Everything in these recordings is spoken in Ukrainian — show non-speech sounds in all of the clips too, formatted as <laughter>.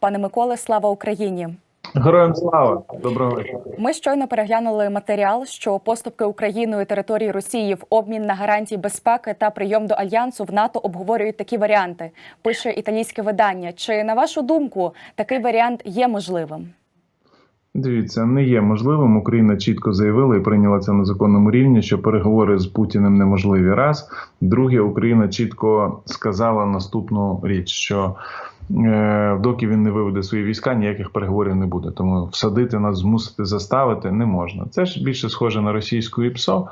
Пане Миколе, слава Україні! Героям слава! Доброго вечора. Ми щойно переглянули матеріал, що поступки Україною території Росії в обмін на гарантії безпеки та прийом до альянсу в НАТО обговорюють такі варіанти. Пише італійське видання. Чи на вашу думку такий варіант є можливим? Дивіться, не є можливим. Україна чітко заявила і прийняла це на законному рівні, що переговори з Путіним неможливі. Раз друге, Україна чітко сказала наступну річ, що доки він не виведе свої війська, ніяких переговорів не буде. Тому всадити нас, змусити заставити не можна. Це ж більше схоже на російську ІПСО.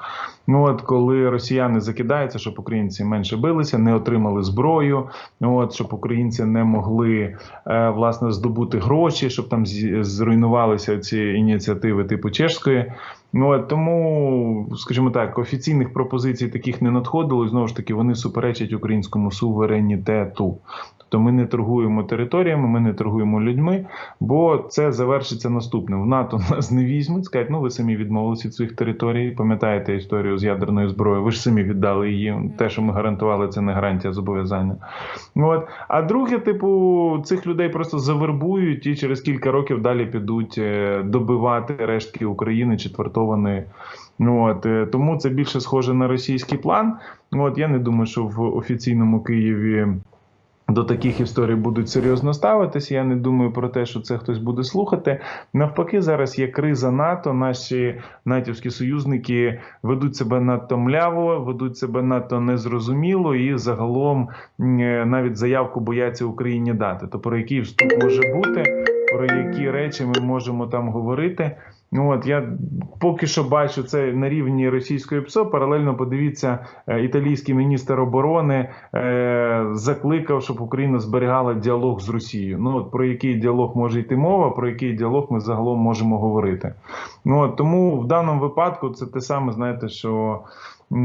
Ну от коли росіяни закидаються, щоб українці менше билися, не отримали зброю. ну От щоб українці не могли е, власне здобути гроші, щоб там зруйнувалися ці ініціативи типу чешської. Ну тому, скажімо так, офіційних пропозицій таких не надходило. Знову ж таки, вони суперечать українському суверенітету. Тобто ми не торгуємо територіями, ми не торгуємо людьми, бо це завершиться наступним. В НАТО <laughs> нас не візьмуть, скажуть, ну ви самі відмовилися від своїх територій. Пам'ятаєте історію з ядерною зброєю? Ви ж самі віддали її. Те, що ми гарантували, це не гарантія зобов'язання. От. А друге, типу, цих людей просто завербують і через кілька років далі підуть е, добивати рештки України четвертованої. Ну, от, е, тому це більше схоже на російський план. От, я не думаю, що в офіційному Києві. До таких історій будуть серйозно ставитися. Я не думаю про те, що це хтось буде слухати. Навпаки, зараз є криза НАТО. Наші натівські союзники ведуть себе надто мляво, ведуть себе надто незрозуміло і загалом е, навіть заявку бояться Україні дати. То про який вступ може бути, про які речі ми можемо там говорити. Ну от я поки що бачу це на рівні російської ПСО. Паралельно подивіться, е, італійський міністр оборони е, закликав, щоб Україна зберігала діалог з Росією. Ну от про який діалог може йти мова, про який діалог ми загалом можемо говорити. Ну от тому в даному випадку це те саме, знаєте, що. Е,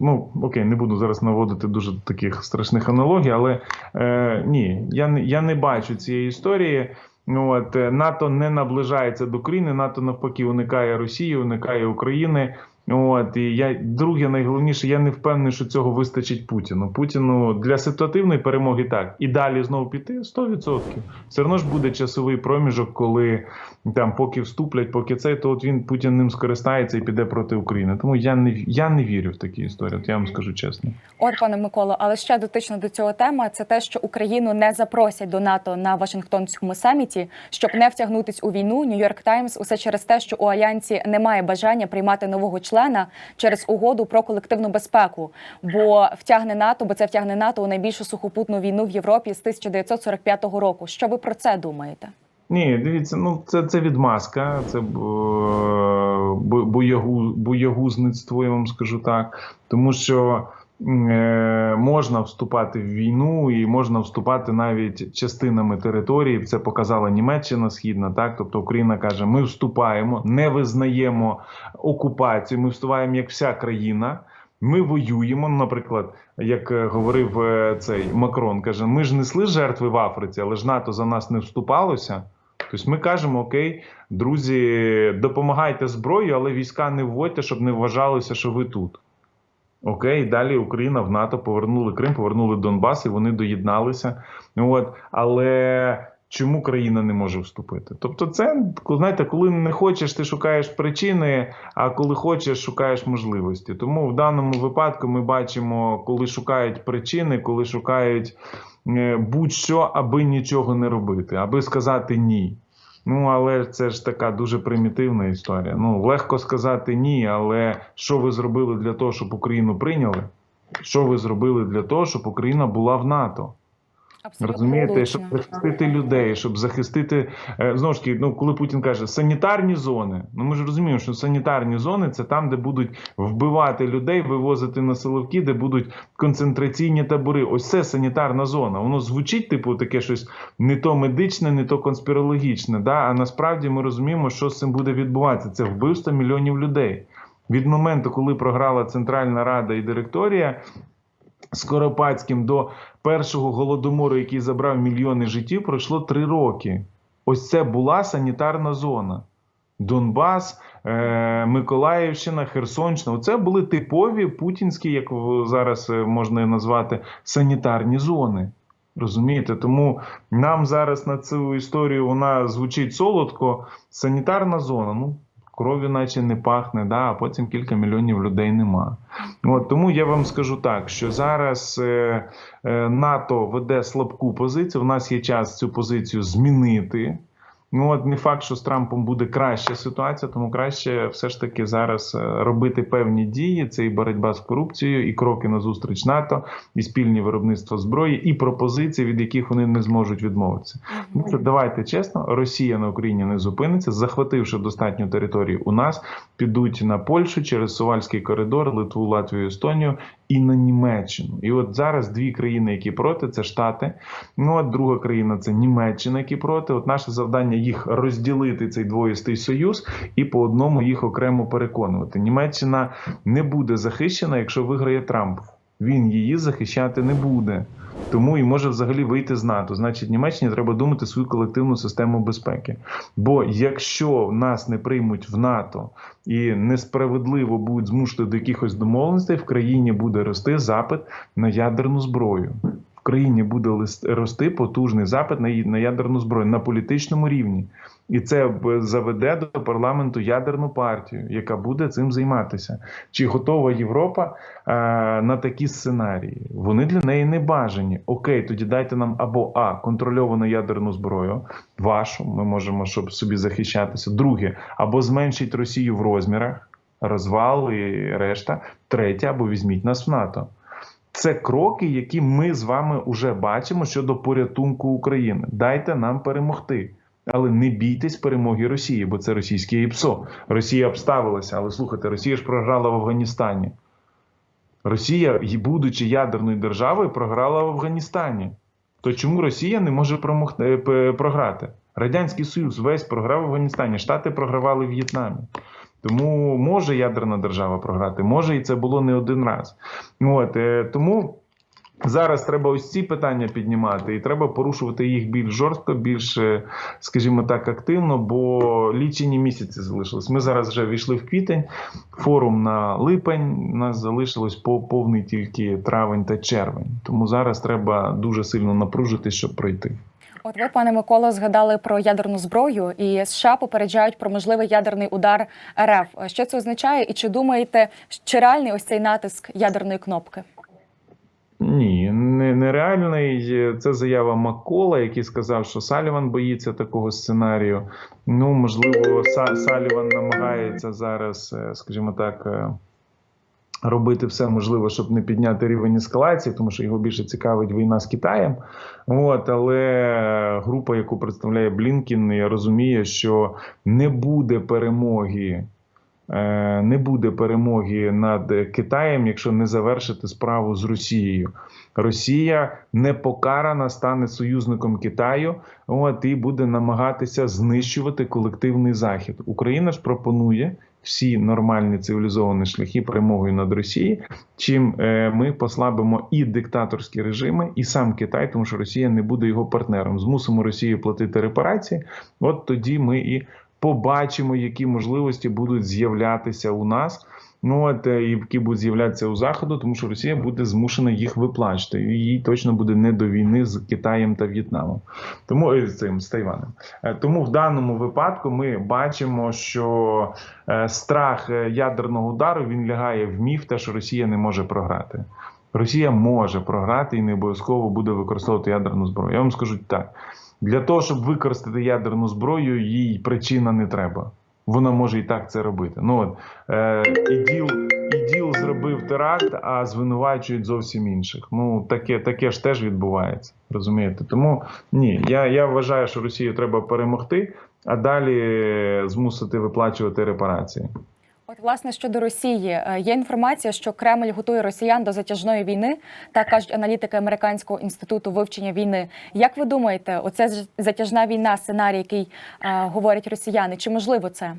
ну, окей, не буду зараз наводити дуже таких страшних аналогій, але е, ні, я не, я не бачу цієї історії. Ну от е, НАТО не наближається до України, НАТО навпаки уникає Росії, уникає України. От і я друге, найголовніше, я не впевнений, що цього вистачить Путіну. Путіну для ситуативної перемоги так і далі знову піти 100%. Все одно ж буде часовий проміжок, коли там поки вступлять, поки цей, то от він Путін ним скористається і піде проти України. Тому я не я не вірю в такі історії. От я вам скажу чесно. От, пане Миколо, але ще дотично до цього тема це те, що Україну не запросять до НАТО на Вашингтонському саміті, щоб не втягнутись у війну. Нью-Йорк Таймс усе через те, що у альянсі немає бажання приймати нового члена через угоду про колективну безпеку. Бо втягне НАТО, бо це втягне НАТО у найбільшу сухопутну війну в Європі з 1945 року. Що ви про це думаєте? Ні, дивіться, ну це, це відмазка, це е, бо- боягу, боягузництво, я вам скажу так. Тому що е, можна вступати в війну і можна вступати навіть частинами території. Це показала Німеччина Східна. Так, тобто Україна каже: ми вступаємо, не визнаємо окупацію. Ми вступаємо як вся країна. Ми воюємо, наприклад, як е, говорив е, цей Макрон, каже: ми ж несли жертви в Африці, але ж НАТО за нас не вступалося. Тобто ми кажемо: Окей, друзі, допомагайте зброю, але війська не вводьте, щоб не вважалося, що ви тут. Окей, далі Україна в НАТО повернули Крим, повернули Донбас, і вони доєдналися. Ну, От, але чому країна не може вступити? Тобто, це знаєте, коли не хочеш, ти шукаєш причини, а коли хочеш, шукаєш можливості. Тому в даному випадку ми бачимо, коли шукають причини, коли шукають е, будь-що, аби нічого не робити, аби сказати ні. Ну, але це ж така дуже примітивна історія. Ну, легко сказати ні, але що ви зробили для того, щоб Україну прийняли? Що ви зробили для того, щоб Україна була в НАТО? Розумієте, щоб захистити людей, щоб захистити е, знову ж таки, ну коли Путін каже санітарні зони, ну ми ж розуміємо, що санітарні зони це там, де будуть вбивати людей, вивозити на силовки, де будуть концентраційні табори. Ось це санітарна зона. Воно звучить, типу, таке щось не то медичне, не то конспірологічне. Да? А насправді ми розуміємо, що з цим буде відбуватися. Це вбивство мільйонів людей. Від моменту, коли програла Центральна Рада і директорія, Скоропадським до першого голодомору, який забрав мільйони життів, пройшло три роки. Ось це була санітарна зона. Донбас, е, Миколаївщина, Херсонщина. Це були типові путінські, як зараз е, можна назвати, санітарні зони. Розумієте, тому нам зараз на цю історію вона звучить солодко. Санітарна зона. Ну крові, наче не пахне, да, а потім кілька мільйонів людей нема. От тому я вам скажу так, що зараз е, е, НАТО веде слабку позицію. У нас є час цю позицію змінити. Ну от не факт, що з Трампом буде краща ситуація, тому краще все ж таки зараз е, робити певні дії. Це і боротьба з корупцією, і кроки на зустріч НАТО, і спільні виробництва зброї, і пропозиції, від яких вони не зможуть відмовитися. Ну, це давайте чесно, Росія на Україні не зупиниться, захвативши достатню територію у нас, підуть на Польщу через Сувальський коридор, Литву, Латвію, Естонію і на Німеччину. І от зараз дві країни, які проти, це Штати. Ну а друга країна це Німеччина, які проти. От наше завдання їх розділити цей двоїстий союз і по одному їх окремо переконувати. Німеччина не буде захищена, якщо виграє Трамп. Він її захищати не буде. Тому і може взагалі вийти з НАТО. Значить, Німеччині треба думати свою колективну систему безпеки. Бо якщо нас не приймуть в НАТО і несправедливо будуть змушувати до якихось домовленостей, в країні буде рости запит на ядерну зброю. Країні буде рости потужний запит на ядерну зброю на політичному рівні. І це заведе до парламенту ядерну партію, яка буде цим займатися. Чи готова Європа е, на такі сценарії? Вони для неї не бажані. Окей, тоді дайте нам або А, контрольовану ядерну зброю, вашу, ми можемо щоб собі захищатися. Друге, або зменшіть Росію в розмірах, розвал і решта. Третє, або візьміть нас в НАТО. Це кроки, які ми з вами вже бачимо щодо порятунку України. Дайте нам перемогти. Але не бійтесь перемоги Росії, бо це російське ІПСО. Росія обставилася, але слухайте, Росія ж програла в Афганістані. Росія, будучи ядерною державою, програла в Афганістані. То чому Росія не може е, програти? Радянський Союз весь програв в Афганістані, Штати програвали в В'єтнамі. Тому може ядерна держава програти, може, і це було не один раз. От, е, тому зараз треба ось ці питання піднімати, і треба порушувати їх більш жорстко, більш, е, скажімо так, активно, бо лічені місяці залишились. Ми зараз вже війшли в квітень, форум на липень. У нас залишилось по повний тільки травень та червень. Тому зараз треба дуже сильно напружити, щоб пройти. От ви, пане Миколо, згадали про ядерну зброю, і США попереджають про можливий ядерний удар РФ. Що це означає, і чи думаєте, чи реальний ось цей натиск ядерної кнопки? Ні, не, нереальний. Це заява Маккола, який сказав, що Саліван боїться такого сценарію. Ну, можливо, Саліван намагається зараз, е, скажімо так, е, робити все можливе, щоб не підняти рівень ескалації, тому що його більше цікавить війна з Китаєм. От, але група, яку представляє Блінкін, розуміє, що не буде перемоги. Е, Не буде перемоги над Китаєм, якщо не завершити справу з Росією. Росія непокарана стане союзником Китаю, от і буде намагатися знищувати колективний захід. Україна ж пропонує всі нормальні цивілізовані шляхи перемогою над Росією, чим е, ми послабимо і диктаторські режими, і сам Китай, тому що Росія не буде його партнером. Змусимо Росію платити репарації. От тоді ми і побачимо, які можливості будуть з'являтися у нас. Ну от е, які будуть з'являтися у заходу, тому що Росія буде змушена їх виплачувати. І їй точно буде не до війни з Китаєм та В'єтнамом. Тому е, цим з Тайванем. Е, Тому в даному випадку ми бачимо, що страх ядерного удару він лягає в міф, те, що Росія не може програти. Росія може програти і не обов'язково буде використовувати ядерну зброю. Я вам скажу так: для того, щоб використати ядерну зброю, їй причина не треба. Вона може і так це робити. Ну от е, іділ, іділ зробив теракт, а звинувачують зовсім інших. Ну таке, таке ж теж відбувається. Розумієте? Тому ні, я, я вважаю, що Росію треба перемогти, а далі змусити виплачувати репарації. Власне, щодо Росії, е, є інформація, що Кремль готує росіян до затяжної війни, так кажуть аналітики американського інституту вивчення війни. Як ви думаєте, оце затяжна війна, сценарій, який е, говорять росіяни, чи можливо це?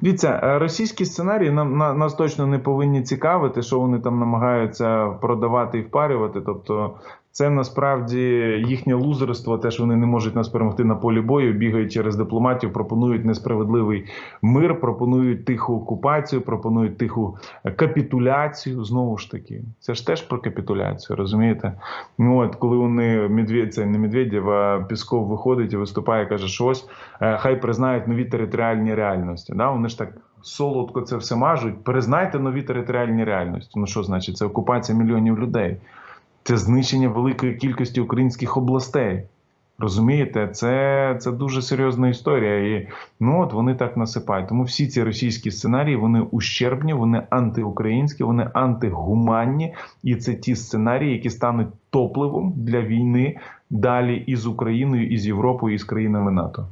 Дивіться, е, російські сценарії нам на, нас точно не повинні цікавити, що вони там намагаються продавати і впарювати. Тобто, Це насправді їхнє лузерство, те, що вони не можуть нас перемогти на полі бою, бігають через дипломатів, пропонують несправедливий мир, пропонують тиху окупацію, пропонують тиху капітуляцію. Знову ж таки, це ж теж про капітуляцію, розумієте? Ну от коли вони Медведь, це не Медведєв, а Пісков виходить і виступає, каже, що ось е, хай признають нові територіальні реальності. Да? Вони ж так солодко це все мажуть. Признайте нові територіальні реальності. Ну що значить? Це окупація мільйонів людей, це знищення великої кількості українських областей. Розумієте, це, це дуже серйозна історія. І ну от вони так насипають. Тому всі ці російські сценарії вони ущербні, вони антиукраїнські, вони антигуманні, і це ті сценарії, які стануть топливом для війни далі із Україною, із Європою, і з країнами НАТО.